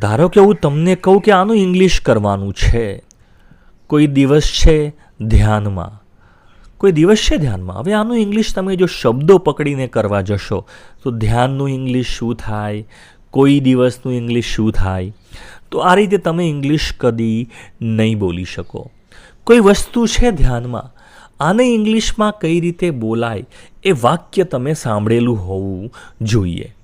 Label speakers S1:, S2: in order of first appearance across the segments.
S1: ધારો કે હું તમને કહું કે આનું ઇંગ્લિશ કરવાનું છે. કોઈ દિવસ છે ધ્યાનમાં? કોઈ દિવસ છે ધ્યાનમાં? હવે આનું ઇંગ્લિશ તમે જો શબ્દો પકડીને કરવા જશો, તો ધ્યાનનું ઇંગ્લિશ શું થાય? કોઈ દિવસનું ઇંગ્લિશ શું થાય? તો આ રીતે તમે ઇંગ્લિશ કદી નહીં બોલી શકો. કોઈ વસ્તુ છે ધ્યાનમાં? આને ઇંગ્લિશમાં કઈ રીતે બોલાય? એ વાક્ય તમે સાંભળેલું હોવું જોઈએ.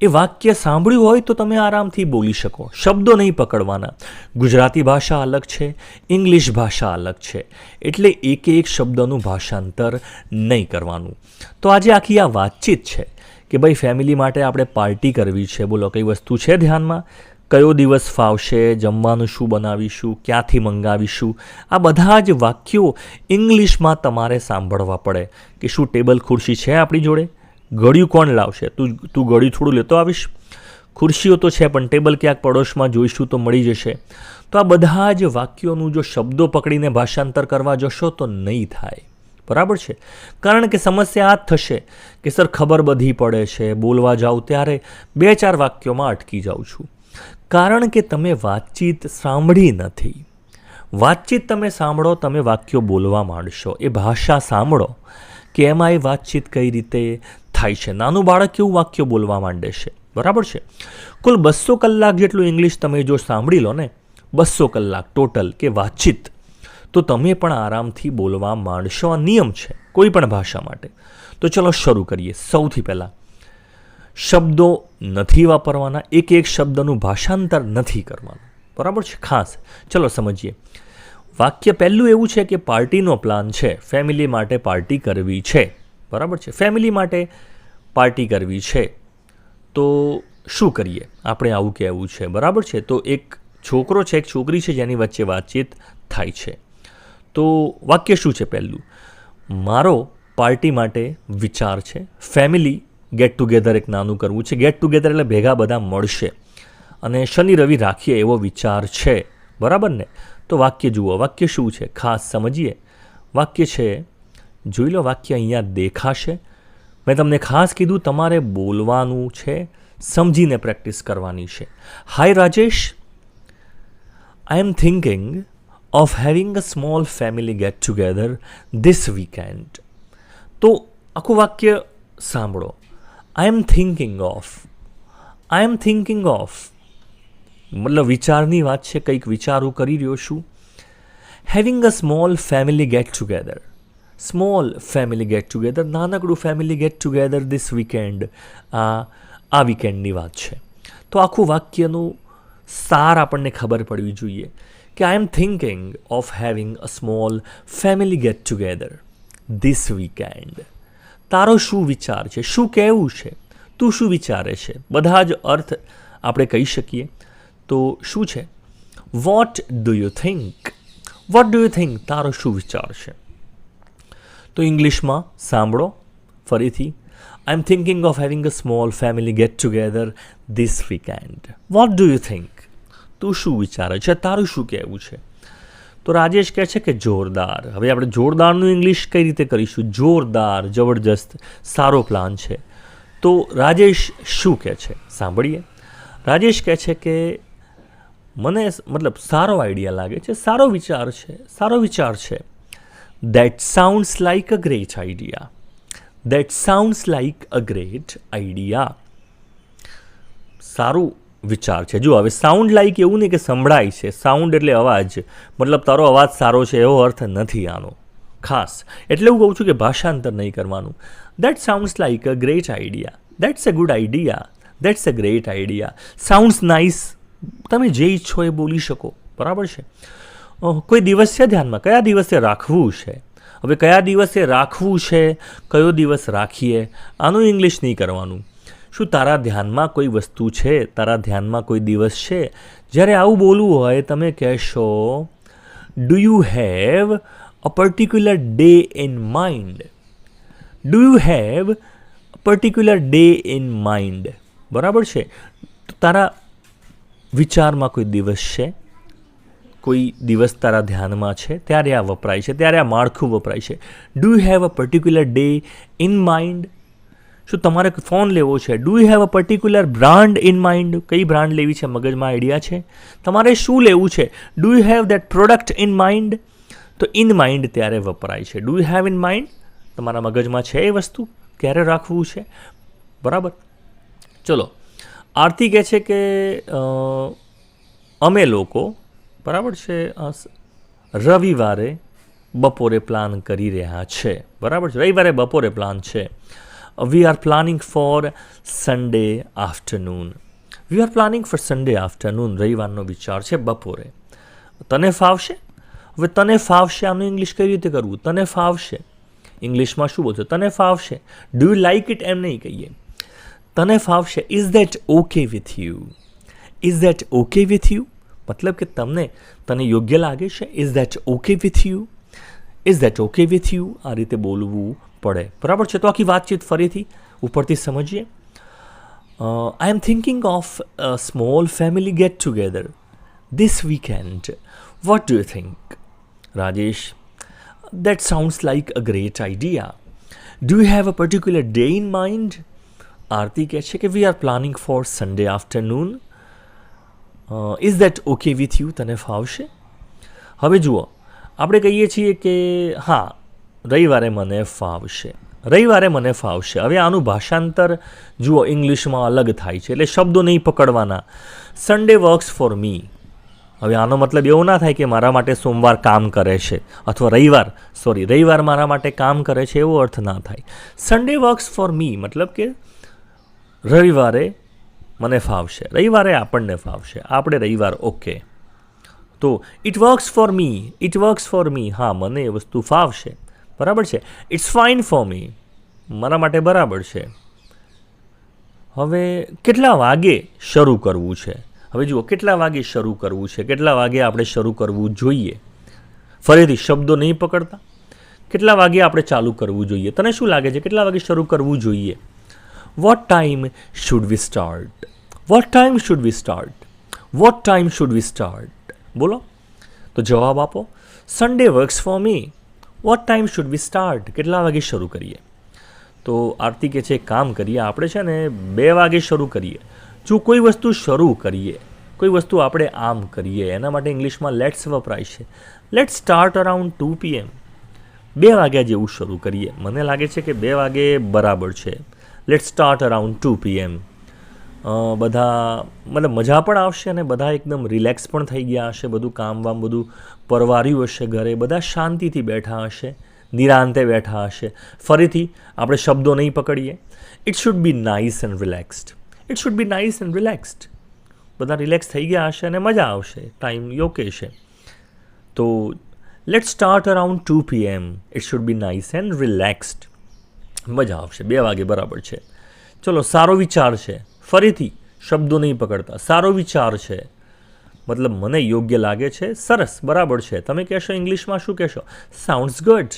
S1: એ વાક્ય સાંભળ્યું હોય તો તમે આરામથી બોલી શકો. શબ્દો નહીં પકડવાના. ગુજરાતી ભાષા અલગ છે, ઇંગ્લિશ ભાષા અલગ છે. એટલે એક એક શબ્દનું ભાષાંતર નહીં કરવાનું. તો આજે આખી આ વાતચીત છે કે ભાઈ ફેમિલી માટે આપણે પાર્ટી કરવી છે. બોલો, કઈ વસ્તુ છે ધ્યાનમાં? કયો દિવસ ફાવશે? જમવાનું શું બનાવીશું? ક્યાંથી મંગાવીશું? આ બધા જ વાક્યો ઇંગ્લિશમાં તમારે સાંભળવા પડે કે શું ટેબલ ખુરશી છે આપણી જોડે? ગળ્યું કોણ લાવશે? તું તું ગળ્યું થોડું લેતો આવીશ. ખુરશીઓ તો છે, પણ ટેબલ ક્યાંક પડોશમાં જોઈશું તો મળી જશે. તો આ બધા જ વાક્યોનું જો શબ્દો પકડીને ભાષાંતર કરવા જશો તો નહીં થાય. બરાબર છે? કારણ કે સમસ્યા આ જ થશે કે સર ખબર બધી પડે છે. બોલવા જાઉં ત્યારે બે ચાર વાક્યોમાં અટકી જાઉં છું. કારણ કે તમે વાતચીત સાંભળી નથી. વાતચીત તમે સાંભળો, તમે વાક્યો બોલવા માંડશો. એ ભાષા સાંભળો. કે એમાં એ વાતચીત કઈ રીતે થાય છે? નાનું બાળક કેવું વાક્યો બોલવા માંડે છે? બરાબર છે? કુલ બસો કલાક જેટલું ઇંગ્લિશ તમે જો સાંભળી લો ને બસો કલાક ટોટલ કે વાતચીત, તો તમે પણ આરામથી બોલવા માંડશો. આ નિયમ છે કોઈ પણ ભાષા માટે. તો ચલો શરૂ કરીએ. સૌથી પહેલાં, શબ્દો નથી વાપરવાના. એક એક શબ્દનું ભાષાંતર નથી કરવાનું. બરાબર છે? ખાસ. ચલો સમજીએ. વાક્ય પહેલું એવું છે કે પાર્ટીનો પ્લાન છે. ફેમિલી માટે પાર્ટી કરવી છે. બરાબર છે? ફેમિલી માટે પાર્ટી કરવી છે. તો શું કરીએ? આપણે આવું કહેવું છે. બરાબર છે? તો એક છોકરો છે, એક છોકરી છે, જેની વચ્ચે વાતચીત થાય છે. તો વાક્ય શું છે પહેલું? મારો પાર્ટી માટે વિચાર છે. ફેમિલી ગેટ ટુગેધર એક નાનું કરવું છે. ગેટ ટુગેધર એટલે ભેગા બધા મળશે. અને શનિ રવિ રાખીએ એવો વિચાર છે. બરાબર ને? તો વાક્ય જુઓ, વાક્ય શું છે? ખાસ સમજીએ. વાક્ય છે, જોઈ લો, વાક્ય અહીંયા દેખાશે. મેં તમને ખાસ કીધું, તમારે બોલવાનું છે, સમજીને પ્રેક્ટિસ કરવાની છે. Hi Rajesh I am thinking of having a small family get together this weekend તો આખું વાક્ય સાંભળો. I am thinking of I am thinking of મતલબ વિચારની વાત છે, કંઈક વિચારું કરી રહ્યો છું. Having a small family get together small family get together નાનકડું family get together this weekend આ આ વીકેન્ડની વાત છે. તો આખું વાક્યનું સાર આપણને ખબર પડવી જોઈએ કે I am thinking of having a small family get together this weekend તારો શું વિચાર છે? શું કહેવું છે? તું શું વિચારે છે? બધા જ અર્થ આપણે કહી શકીએ. તો શું છે? What do you think what do you think તારો શું વિચાર છે? તો ઇંગ્લિશમાં સાંભળો. ફરીથી I am thinking of having a small family get together this weekend what do you think તું શું વિચારે છે? તારું શું કહેવું છે? તો રાજેશ કહે છે કે જોરદાર. હવે આપણે જોરદારનું ઇંગ્લિશ કઈ રીતે કરીશું? જોરદાર, જબરજસ્ત, સારો પ્લાન છે. તો રાજેશ શું કહે છે? સાંભળીએ. રાજેશ કહે છે કે મને મતલબ સારો આઈડિયા લાગે છે, સારો વિચાર છે, સારો વિચાર છે. That sounds like a great idea that sounds like a great idea સારું વિચાર છે. જો હવે સાઉન્ડ લાઈક એવું નહીં કે સંભળાય છે. સાઉન્ડ એટલે અવાજ. મતલબ તારો અવાજ સારો છે, એવો અર્થ નથી આનો. ખાસ. એટલે હું કહું છું કે ભાષાંતર નહીં કરવાનું. That sounds like a great idea that's a good idea that's a great idea sounds nice તમે જે ઈચ્છો એ બોલી શકો. બરાબર છે? કોઈ દિવસ છે ધ્યાનમાં, કયા દિવસે રાખવું છે? હવે કયા દિવસે રાખવું છે? કયો દિવસ રાખીએ? આનું ઇંગ્લિશ નહીં કરવાનું. શું તારા ધ્યાનમાં કોઈ વસ્તુ છે? તારા ધ્યાનમાં કોઈ દિવસ છે? જ્યારે આવું બોલવું હોય, તમે કહેશો do you have a particular day in mind do you have particular day in mind બરાબર છે? તારા વિચારમાં કોઈ દિવસ છે? કોઈ દિવસ તારા ધ્યાનમાં છે? ત્યારે આ વપરાય છે, ત્યારે આ માળખું વપરાય છે. Do you have a particular day in mind શું તમારે ફોન લેવો છે? Do you have a particular brand in mind કઈ બ્રાન્ડ લેવી છે? મગજમાં આઈડિયા છે? તમારે શું લેવું છે? Do you have that product in mind તો ઇન માઇન્ડ ત્યારે વપરાય છે. Do you have in mind તમારા મગજમાં છે એ વસ્તુ? ક્યારે રાખવું છે? બરાબર? ચલો આરતી કહે છે કે અમે લોકો, બરાબર છે રવિવારે બપોરે પ્લાન કરી રહ્યા છે. બરાબર છે? રવિવારે બપોરે પ્લાન છે. We are planning for Sunday afternoon we are planning for Sunday afternoon રવિવારનો વિચાર છે બપોરે. તને ફાવશે? હવે તને ફાવશે, આનું ઇંગ્લિશ કઈ રીતે કરવું? તને ફાવશે? ઇંગ્લિશમાં શું બોલશે? તને ફાવશે? ડુ યુ લાઇક ઇટ એમ નહીં કહીએ. તને ફાવશે is that okay with you is that okay with you મતલબ કે તમને તને યોગ્ય લાગે છે is that okay with you is that okay with you આ રીતે બોલવું પડે બરાબર છે તો આખી વાતચીત ફરીથી ઉપરથી સમજીએ I am thinking of a small family get together this weekend. What do you think? Rajesh, that sounds like a great idea. Do you have a particular day in mind? Aarti કહે છે કે we are planning for Sunday afternoon is that okay with you તને ફાવશે હવે જુઓ, આપણે કહીએ છીએ કે, હા, રવિવારે મને ફાવશે. રવિવારે મને ફાવશે. હવે આનું ભાષાંતર જુઓ ઇંગ્લિશમાં અલગ થાય છે, એટલે શબ્દો નહીં પકડવાના. સન્ડે વર્ક્સ ફોર મી હવે આનો મતલબ એવો ના થાય કે મારા માટે સોમવાર કામ કરે છે, અથવા રવિવાર સોરી રવિવાર મારા માટે કામ કરે છે, એવો અર્થ ના થાય. સન્ડે વર્ક્સ ફોર મી મતલબ કે રવિવારે મને ફાવશે. રવિવારે આપણને ફાવશે. આપણે રવિવાર ઓકે. તો it works for me it works for me હા, મને એ વસ્તુ ફાવશે. બરાબર છે? ઇટ્સ ફાઇન ફોર મી મારા માટે બરાબર છે. હવે કેટલા વાગે શરૂ કરવું છે? હવે જુઓ, કેટલા વાગે શરૂ કરવું છે? કેટલા વાગે આપણે શરૂ કરવું જોઈએ? ફરીથી શબ્દો નહીં પકડતા. કેટલા વાગે આપણે ચાલુ કરવું જોઈએ? તને શું લાગે છે? કેટલા વાગે શરૂ કરવું જોઈએ? What time should we start what time should we start what time should we start બોલો તો જવાબ આપો Sunday works for me what time should we start કેટલા વાગે શરૂ કરીએ તો આરતી કે છે કામ કરીએ આપણે છે ને બે વાગે શરૂ કરીએ જો કોઈ વસ્તુ શરૂ કરીએ કોઈ વસ્તુ આપણે આમ કરીએ એના માટે ઇંગ્લિશમાં લેટ્સ વપરાય છે let start around two PM બે વાગ્યા જેવું શરૂ કરીએ મને લાગે છે કે બે વાગે બરાબર છે let start around two PM બધા, મતલબ મજા પણ આવશે અને બધા એકદમ રિલેક્સ પણ થઈ ગયા હશે. બધું કામ વામ બધું પરવાર્યું હશે ઘરે. બધા શાંતિથી બેઠા હશે, નિરાંતે બેઠા હશે. ફરીથી આપણે શબ્દો નહીં પકડીએ. It should be nice and relaxed it should be nice and relaxed બધા રિલેક્સ થઈ ગયા હશે અને મજા આવશે. ટાઈમ યોગ્ય છે. તો let start around two PM it should be nice and relaxed મજા આવશે, બે વાગે બરાબર છે. ચલો, સારો વિચાર છે. ફરીથી શબ્દો નહીં પકડતા, સારો વિચાર છે. મતલબ મને યોગ્ય લાગે છે, સરસ, બરાબર છે. તમે કહેશો ઇંગ્લિશમાં, શું કહેશો? સાઉન્ડ્સ ગુડ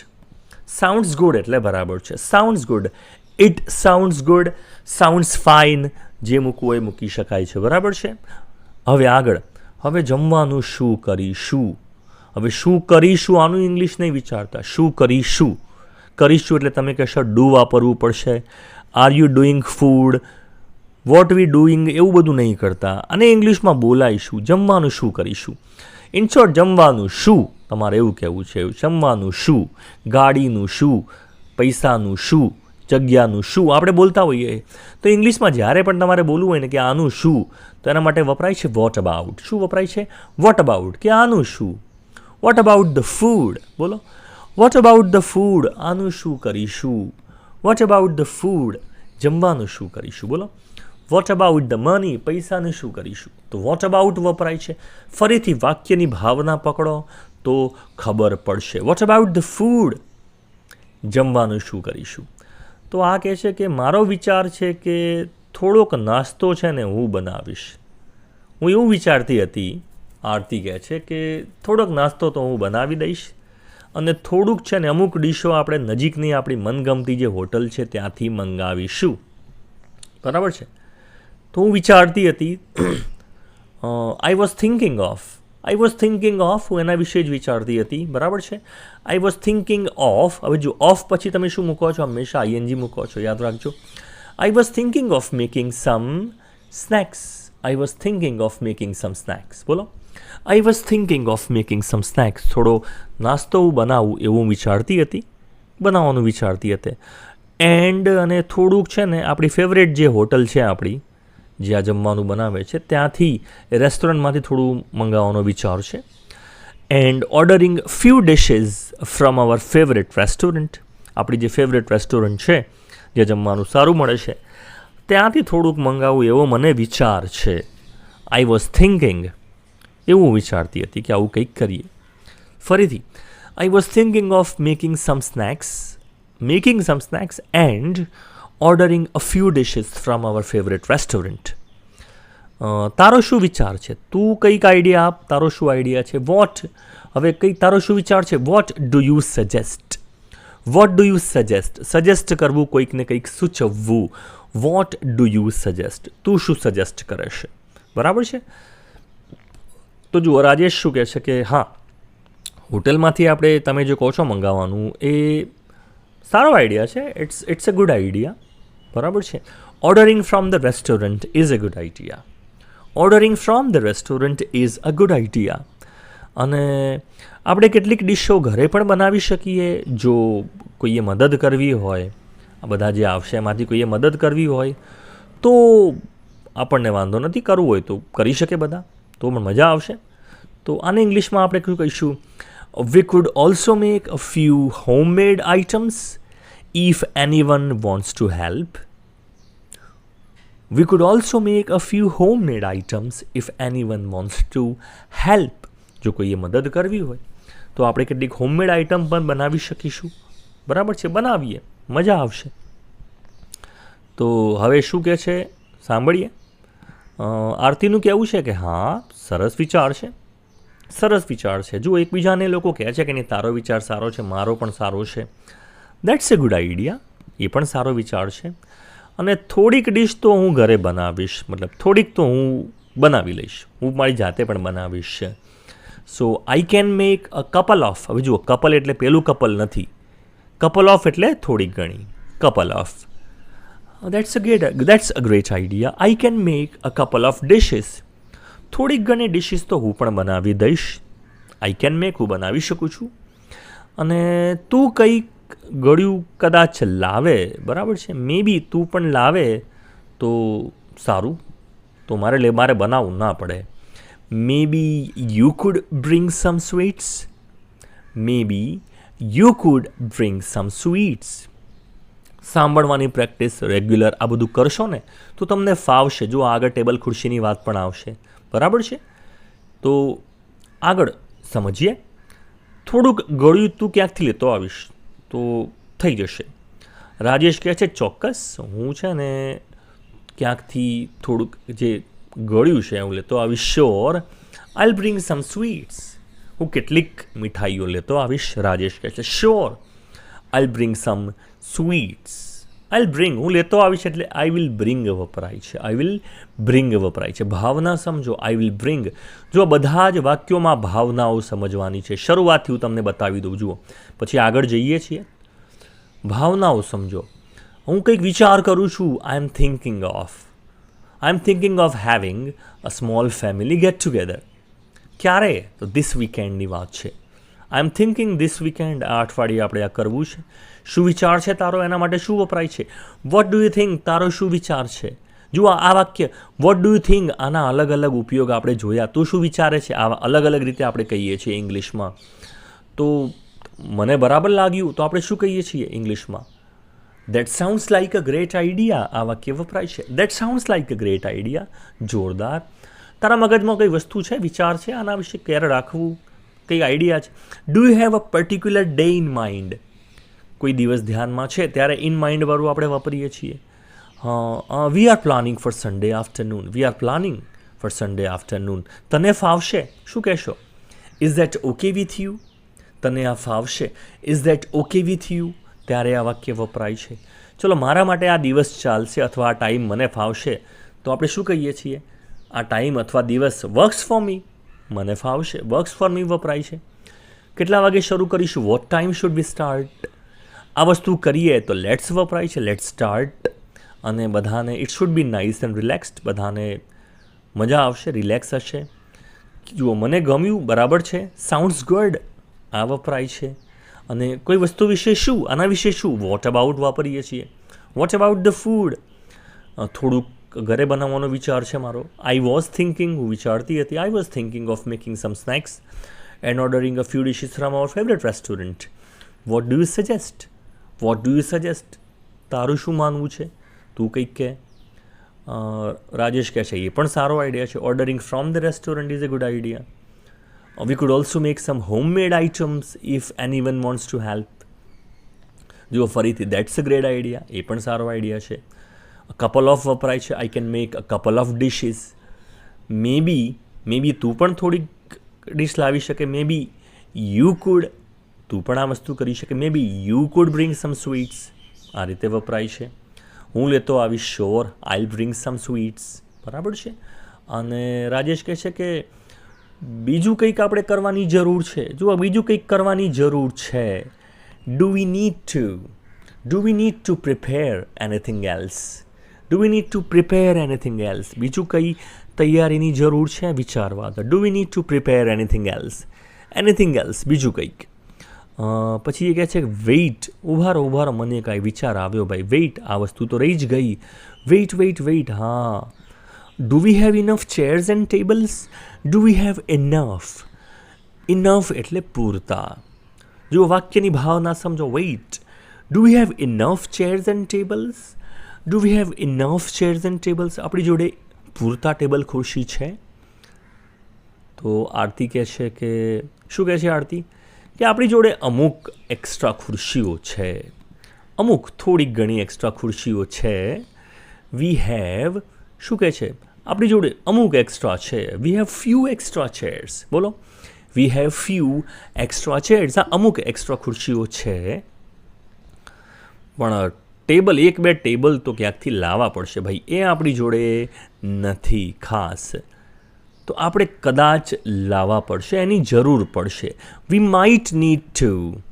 S1: સાઉન્ડ્સ ગુડ એટલે બરાબર છે. Sounds good it sounds good sounds fine જે મૂકવું એ મૂકી શકાય છે. બરાબર છે? હવે આગળ. હવે જમવાનું શું કરીશું? હવે શું કરીશું? આનું ઇંગ્લિશ નહીં વિચારતા. શું કરીશું? કરીશું એટલે તમે કહેશો ડુ વાપરવું પડશે. Are you doing food what we doing એવું બધું નહીં કરતા. અને ઇંગ્લિશમાં બોલાઈશું, જમવાનું શું કરીશું? ઇન શોર્ટ જમવાનું શું? તમારે એવું કહેવું છે. જમવાનું શું? ગાડીનું શું? પૈસાનું શું? જગ્યાનું શું? આપણે બોલતા હોઈએ. તો ઇંગ્લિશમાં જ્યારે પણ તમારે બોલવું હોય ને કે આનું શું, તો એના માટે વપરાય છે વોટ અબાઉટ શું વપરાય છે? વોટ અબાઉટ કે આનું શું? વોટ અબાઉટ ધ ફૂડ બોલો. વોટ અબાઉટ ધ ફૂડ આનું શું કરીશું? વોટ અબાઉટ ધ ફૂડ જમવાનું શું કરીશું? બોલો. વોટ અબાઉટ ધ મની પૈસાનું શું કરીશું? તો વોટ અબાઉટ વપરાય છે. ફરીથી વાક્યની ભાવના પકડો તો ખબર પડશે. વોટ અબાઉટ ધ ફૂડ જમવાનું શું કરીશું? તો આ કહે છે કે મારો વિચાર છે કે થોડોક નાસ્તો છે ને હું બનાવીશ. હું એવું વિચારતી હતી, આરતી કહે છે કે થોડોક નાસ્તો તો હું બનાવી દઈશ. અને થોડુંક છે ને અમુક ડીશો આપણે નજીકની આપણી મનગમતી જે હોટલ છે ત્યાંથી મંગાવીશું. બરાબર છે? તો હું વિચારતી હતી I was thinking of I was thinking of હું એના વિશે જ વિચારતી હતી, બરાબર છે? આઈ વોઝ થિંકિંગ ઓફ હવે જો ઓફ પછી તમે શું મૂકો છો? હંમેશા આઈએનજી મૂકો છો, યાદ રાખજો. I was thinking of making some snacks I was thinking of making some snacks બોલો? I was thinking of making some snacks થોડો નાસ્તો બનાવું એવું વિચારતી હતી, બનાવવાનું વિચારતી હતી. એન્ડ અને થોડુંક છે ને, આપણી ફેવરેટ જે હોટલ છે આપણી જ્યાં જમવાનું બનાવે છે, ત્યાંથી રેસ્ટોરન્ટમાંથી થોડું મંગાવવાનો વિચાર છે. And ordering few dishes from our favourite restaurant આપણી જે ફેવરેટ રેસ્ટોરન્ટ છે, જે જમવાનું સારું મળે છે. ત્યાંથી થોડુંક મંગાવવું એવો મને વિચાર છે. આઈ વોઝ થિંકિંગ એવું હું વિચારતી હતી કે આવું કંઈક કરીએ. ફરીથી I was thinking of making some snacks making some snacks and ordering a few dishes from our favourite restaurant તારો શું વિચાર છે? તું કંઈક આઈડિયા આપ તારો શું આઈડિયા છે? વોટ હવે કંઈક તારો શું વિચાર છે? What do you suggest what do you suggest suggest કરવું કોઈકને કંઈક સૂચવવું. વોટ ડુ યુ સજેસ્ટ તું શું સજેસ્ટ કરે છે? બરાબર છે? તો જુઓ, રાજેશ શું કહે છે કે, હા, હોટલમાંથી આપણે તમે જે કહો છો મંગાવવાનું, એ સારો આઈડિયા છે. It's it's a good idea બરાબર છે. Ordering from the restaurant is a good idea ordering from the restaurant is a good idea અને આપણે કેટલીક ડિશો ઘરે પણ બનાવી શકીએ, જો કોઈએ મદદ કરવી હોય, આ બધા જે આવશે એમાંથી કોઈએ મદદ કરવી હોય, તો આપણને વાંધો નથી, કરવું હોય તો કરી શકે બધા. તો પણ મજા આવશે. તો આને ઇંગ્લિશમાં આપણે શું કહીશું we could also make a few homemade items if one wants to help We could also make a few homemade items if anyone wants to help. જો કોઈએ મદદ કરવી હોય. તો આપણે કેટલીક હોમમેડ આઇટમ પણ બનાવી શકીશું. બરાબર છે? બનાવીએ. મજા આવશે. તો હવે શું કહે છે? સાંભળીએ. અ, આરતીનું કહેવું છે કે હા, સરસ વિચાર છે. સરસ વિચાર છે. જો એકબીજાને લોકો કહે છે કે નહીં, તારો વિચાર સારો છે, મારો પણ સારો છે. દેટ્સ એ ગુડ આઈડિયા એ પણ સારો વિચાર છે. અને થોડીક ડીશ તો હું ઘરે બનાવીશ. મતલબ થોડીક તો હું બનાવી લઈશ. હું મારી જાતે પણ બનાવીશ. So I can make a couple of હવે જુઓ કપલ એટલે પેલું કપલ નથી. કપલ ઓફ એટલે થોડીક ઘણી. Couple of that's a get that's a great idea I can make a couple of dishes થોડીક ઘણી ડિશિસ તો હું પણ બનાવી દઈશ. આઈ કેન મેક હું બનાવી શકું છું. અને તું કંઈક ગળ્યું કદાચ લાવે, બરાબર છે? મે બી તું પણ લાવે તો સારું. તો મારે લે, મારે બનાવવું ના પડે. Maybe you could bring some sweets maybe you could bring some sweets સાંભળવાની પ્રેક્ટિસ રેગ્યુલર આ બધું કરશો ને, તો તમને ફાવશે. જો આગળ ટેબલ ખુરશીની વાત પણ આવશે. બરાબર છે? તો આગળ સમજીએ. થોડુંક ગળ્યું તું ક્યાંકથી લેતો આવીશ, તો થઈ જશે. રાજેશ કહે છે, ચોક્કસ, હું છે ને ક્યાંકથી થોડુંક જે ગળ્યું છે હું લેતો આવીશ sure I'll bring some sweets હું કેટલીક મીઠાઈઓ લેતો આવીશ, રાજેશ કહે છે sure I'll bring some sweets I'll bring હું લેતો આવીશ એટલે આઈ વિલ બ્રિંગ વપરાય છે. આઈ વિલ બ્રિંગ વપરાય છે. ભાવના સમજો આઈ વિલ બ્રિંગ જો બધા જ વાક્યોમાં ભાવનાઓ સમજવાની છે. શરૂઆતથી હું તમને બતાવી દઉં, જુઓ. પછી આગળ જઈએ છીએ. ભાવનાઓ સમજો. હું કંઈક વિચાર કરું છું I am thinking of I am thinking of having a small family get together ક્યારે? તો ધીસ વીકેન્ડની વાત છે. I am thinking this weekend આ અઠવાડિયે આપણે આ કરવું છે. શું વિચાર છે તારો? એના માટે શું વપરાય છે? વોટ ડુ યુ થિંક તારો શું વિચાર છે? જુઓ, આ વાક્ય વોટ ડુ યુ થિંક આના અલગ અલગ ઉપયોગ આપણે જોયા. તું શું વિચારે છે? આવા અલગ અલગ રીતે આપણે કહીએ છીએ ઇંગ્લિશમાં. તો મને બરાબર લાગ્યું, તો આપણે શું કહીએ છીએ ઇંગ્લિશમાં? That sounds like a great idea આ વાક્ય વપરાય છે. That sounds like a great idea જોરદાર. તારા મગજમાં કઈ વસ્તુ છે, વિચાર છે આના વિશે? કેર રાખવું? કંઈ આઈડિયા છે? Do you have a particular day in mind કોઈ દિવસ ધ્યાનમાં છે? ત્યારે ઇન માઇન્ડવાળું આપણે વાપરીએ છીએ. We are planning for Sunday afternoon we are planning for Sunday afternoon તને ફાવશે? શું કહેશો? Is that okay with you તને આ ફાવશે? Is that okay with you ત્યારે આ વાક્ય વપરાય છે. ચલો, મારા માટે આ દિવસ ચાલશે અથવા આ ટાઈમ મને ફાવશે, તો આપણે શું કહીએ છીએ? આ ટાઈમ અથવા દિવસ વર્ક્સ ફોર મી મને ફાવશે. વર્ક્સ ફોર મી વપરાય છે. કેટલા વાગે શરૂ કરીશું? What time should be start આ વસ્તુ કરીએ તો લેટ્સ વપરાય છે. લેટ્સ સ્ટાર્ટ અને બધાને it should be nice and relaxed બધાને મજા આવશે રિલેક્સ હશે. જુઓ, મને ગમ્યું, બરાબર છે. સાઉન્ડ્સ ગુડ આ વપરાય છે. અને કોઈ વસ્તુ વિશે શું? આના વિશે શું? વોટ અબાઉટ વાપરીએ છીએ? વોટ અબાઉટ ધ ફૂડ થોડુંક ઘરે બનાવવાનો વિચાર છે મારો. આઈ વોઝ થિંકિંગ હું વિચારતી હતી I was thinking of making some snacks and ordering a few dishes from our favourite restaurant what do you suggest what do you suggest તારું શું માનવું છે? તું કંઈક કે રાજેશ કહે છે, એ પણ સારો આઈડિયા છે. Ordering from the restaurant is a good idea we could also make some homemade items if anyone wants to help જુઓ ફરીથી દેટ્સ અ ગ્રેટ આઈડિયા એ પણ સારો આઈડિયા છે. કપલ ઓફ વપરાય છે I can make a couple of dishes maybe maybe તું પણ થોડીક ડિશ લાવી શકે. મે બી યુ કુડ તું પણ આ વસ્તુ કરી શકે. Maybe you could bring some sweets આ રીતે વપરાય છે. હું લેતો આવી sure I bring some sweets બરાબર છે? અને રાજેશ કહે છે કે બીજું કંઈક આપણે કરવાની જરૂર છે. જુઓ, બીજું કંઈક કરવાની જરૂર છે. Do we need to do we need to prepare anything else do we need to prepare anything else બીજું કંઈ તૈયારીની જરૂર છે વિચારવા તો do we need to prepare anything else anything else બીજું કંઈક અ, પછી એ કહે છે વેઇટ ઉભારો ઉભારો મને કાંઈ વિચાર આવ્યો ભાઈ વેઇટ આ વસ્તુ તો રહી જ ગઈ વેઇટ વેઇટ વેઇટ હા do we have enough chairs and tables do we have enough enough એટલે પૂરતા જો વાક્યની ભાવના સમજો wait do we have enough chairs and tables do we have enough chairs and tables આપણી જોડે પૂરતા ટેબલ ખુરશી છે. તો આરતી કહે છે કે, શું કહે છે આરતી? કે આપણી જોડે અમુક એક્સ્ટ્રા ખુરશીઓ છે. અમુક થોડીક ઘણી એક્સ્ટ્રા ખુરશીઓ છે. વી હેવ શું કહે છે? આપણી જોડે અમુક એક્સ્ટ્રા છે. We have few extra chairs બોલો. We have few extra chairs આ અમુક એક્સ્ટ્રા ખુરશીઓ છે. પણ ટેબલ, એક બે ટેબલ તો ક્યાંકથી લાવવા પડશે ભાઈ? એ આપણી જોડે નથી ખાસ. તો આપણે કદાચ લાવવા પડશે, એની જરૂર પડશે. We might need to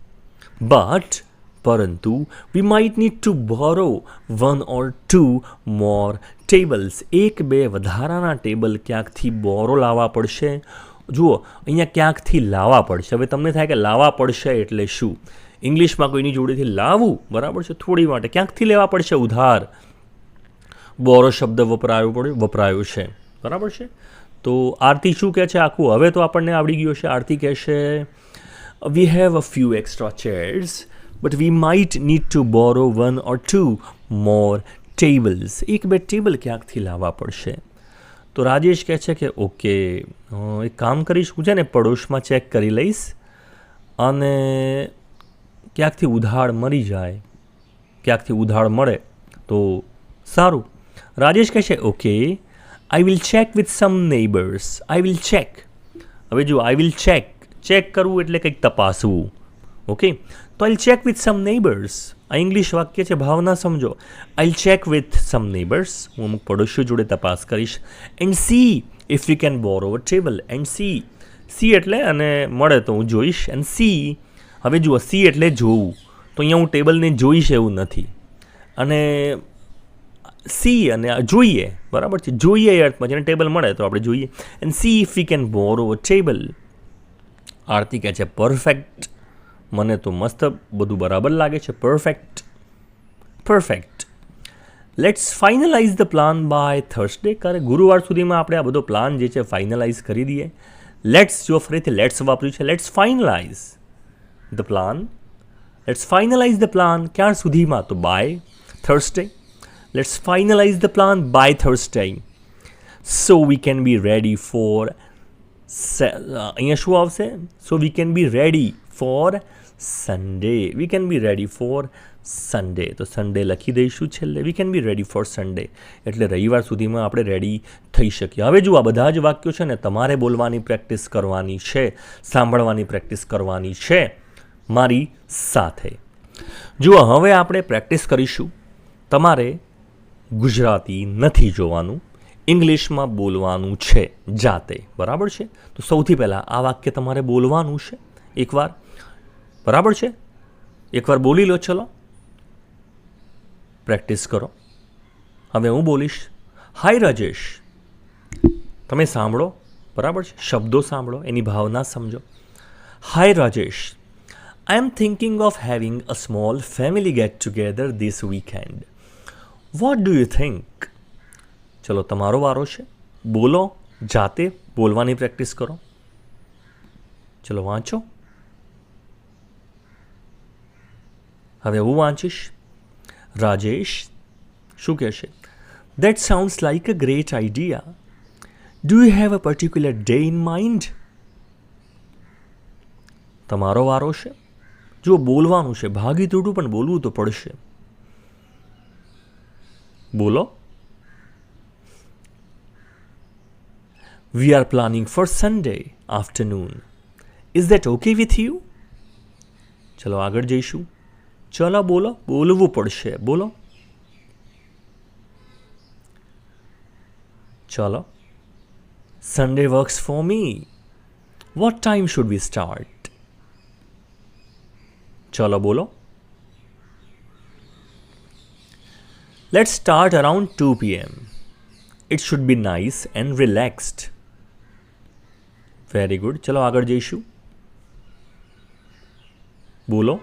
S1: but પરંતુ we might need to borrow one or two more tables એક, બે વધારાના ટેબલ ક્યાંકથી બોરો લાવવા પડશે? જુઓ, અહીંયા ક્યાંકથી લાવવા પડશે? હવે તમને થાય કે લાવવા પડશે એટલે શું? ઇંગ્લિશમાં કોઈની જોડેથી લાવવું બરાબર છે? થોડી માટે. ક્યાંકથી લેવા પડશે ઉધાર? બોરો શબ્દ વપરાયો પડ્યો, વપરાયો છે. બરાબર છે? તો આરતી શું કહે છે આખું? હવે તો આપણને આવડી ગયું છે આરતી કહેશે we have a few extra chairs but we might need to borrow one or two more tables એક બે ટેબલ ક્યાંકથી લાવવા પડશે? તો રાજેશ કહે છે કે, ઓકે એક કામ કરીશ. હું છે ને પડોશમાં ચેક કરી લઈશ અને ક્યાંકથી ઉધાર મળી જાય, ક્યાંકથી ઉધાર મળે, તો સારું. રાજેશ કહે છે, okay I will check with some neighbours I will check હવે જો આઈ વિલ ચેક ચેક કરવું એટલે કંઈક તપાસવું. ઓકે? તો I check with some neighbours આ ઇંગ્લિશ વાક્ય છે, ભાવના સમજો. I check with some neighbours હું અમુક પડોશીઓ જોડે તપાસ કરીશ. And see if you can borrow a table and see see એટલે, અને મળે તો હું જોઈશ. એન્ડ સી હવે જુઓ, સી એટલે જોવું. તો અહીંયા હું ટેબલને જોઈશ એવું નથી. અને સી અને જોઈએ, બરાબર છે? જોઈએ અર્થમાં, જેને ટેબલ મળે તો આપણે જોઈએ. And see if we can borrow table Aarti કહે છે પરફેક્ટ મને તો મસ્ત બધું બરાબર લાગે છે. Perfect perfect let's finalise the plan by Thursday કરે, ગુરુવાર સુધીમાં આપણે આ બધો પ્લાન જે છે ફાઇનલાઇઝ કરી દઈએ. લેટ્સ જો ફરીથી લેટ્સ વાપર્યું છે let's finalise the plan let's finalise the plan ક્યાં સુધીમાં તો by Thursday let's finalise the plan by Thursday so we can be ready for અહીંયા શું આવશે so we can be ready for Sunday we can be ready for Sunday તો Sunday લખી દઈશું છેલ્લે we can be ready for Sunday એટલે રવિવાર સુધીમાં આપણે રેડી થઈ શકીએ હવે જુઓ આ બધા જ વાક્યો છે ને તમારે બોલવાની પ્રેક્ટિસ કરવાની છે સાંભળવાની પ્રેક્ટિસ કરવાની છે મારી સાથે. જુઓ, હવે આપણે પ્રેક્ટિસ કરીશું. તમારે ગુજરાતી નથી જોવાનું, ઇંગ્લિશમાં બોલવાનું છે જાતે, બરાબર છે? તો સૌથી પહેલાં આ વાક્ય તમારે બોલવાનું છે. એકવાર. બરાબર છે? એકવાર બોલી લો, ચલો. પ્રેક્ટિસ કરો. હવે હું બોલીશ. હાય, રાજેશ. તમે સાંભળો. બરાબર છે? શબ્દો સાંભળો, એની ભાવના સમજો. Hi, Rajesh. I am thinking of having a small family get together this weekend what do you think ચલો તમારો વારો છે બોલો જાતે બોલવાની પ્રેક્ટિસ કરો ચલો વાંચો હવે હું વાંચીશ રાજેશ શું કહેશે that sounds like a great idea do you have a particular day in mind તમારો વારો છે જો બોલવાનું છે ભાગી પણ બોલવું તો પડશે. બોલો. We are planning for Sunday afternoon. Is that okay with you? ચલો આગળ જઈશું. ચલો બોલો, બોલવું પડશે. બોલો. ચલો. Sunday works for me what time should we start ચલો બોલો let start around two PM it should be nice and relaxed very good ચલો આગળ જઈશું બોલો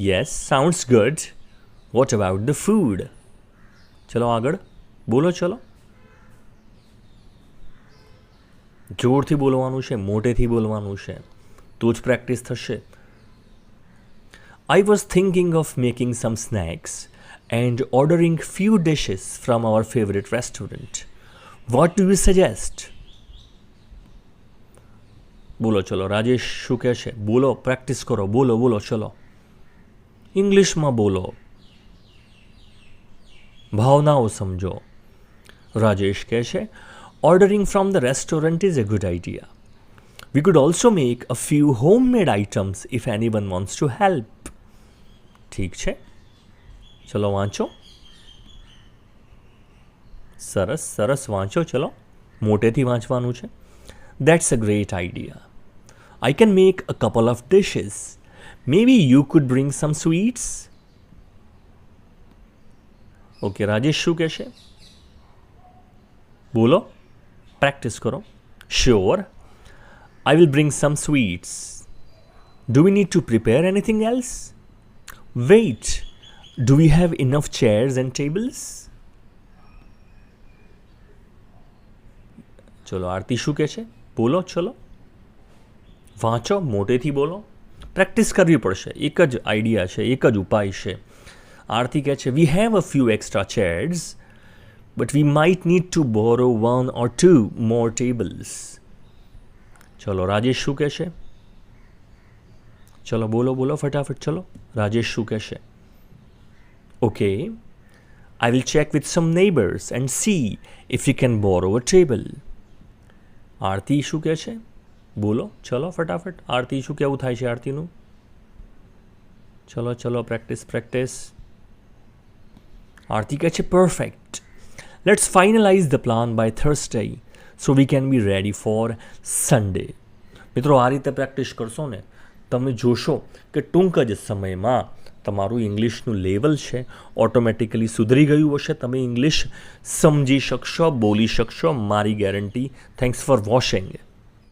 S1: yes sounds good what about the food ચલો આગળ બોલો ચલો જોરથી બોલવાનું છે મોટેથી બોલવાનું છે તો જ પ્રેક્ટિસ થશે I was thinking of making some snacks and ordering few dishes from our favorite restaurant. What do you suggest? બોલો ચલો રાજેશ શું કહે છે બોલો પ્રેક્ટિસ કરો બોલો બોલો ચલો ઇંગ્લિશમાં બોલો ભાવનાઓ સમજો રાજેશ કહે છે ordering from the restaurant is a good idea we could also make a few homemade items if anyone wants to help ઠીક છે? ચલો વાંચો. સરસ સરસ વાંચો. ચલો, મોટેથી વાંચવાનું છે. That's a great idea I can make a couple of dishes maybe you could bring some sweets okay Rajesh શું કહેશે? બોલો. પ્રેક્ટિસ કરો. Sure I will bring some sweets do we need to prepare anything else Wait, do we have enough chairs and tables? ચલો આરતી શું કહે છે બોલો ચલો વાંચો મોટેથી બોલો પ્રેક્ટિસ કરવી પડશે એક જ આઈડિયા છે એક જ ઉપાય છે આરતી કહે છે we have a few extra chairs but we might need to borrow one or two more tables ચલો રાજેશ શું કહે છે ચલો બોલો બોલો ફટાફટ ચલો રાજેશ શું કહેશે? Okay I will check with some neighbours and see if you can borrow a table Aarti શું કહે છે બોલો, ચલો ફટાફટ. આરતી શું કેવું થાય છે આરતીનું ચલો ચલો પ્રેક્ટિસ પ્રેક્ટિસ આરતી કહે છે perfect let's finalise the plan by Thursday so we can be ready for Sunday મિત્રો, આ રીતે પ્રેક્ટિસ કરશો ને તમે જોશો કે ટૂંક જ સમયમાં તમારું ઇંગ્લિશનું લેવલ છે, ઓટોમેટિકલી સુધરી ગયું હશે, તમે ઇંગ્લિશ સમજી શકશો, બોલી શકશો, મારી ગેરંટી. Thanks for washing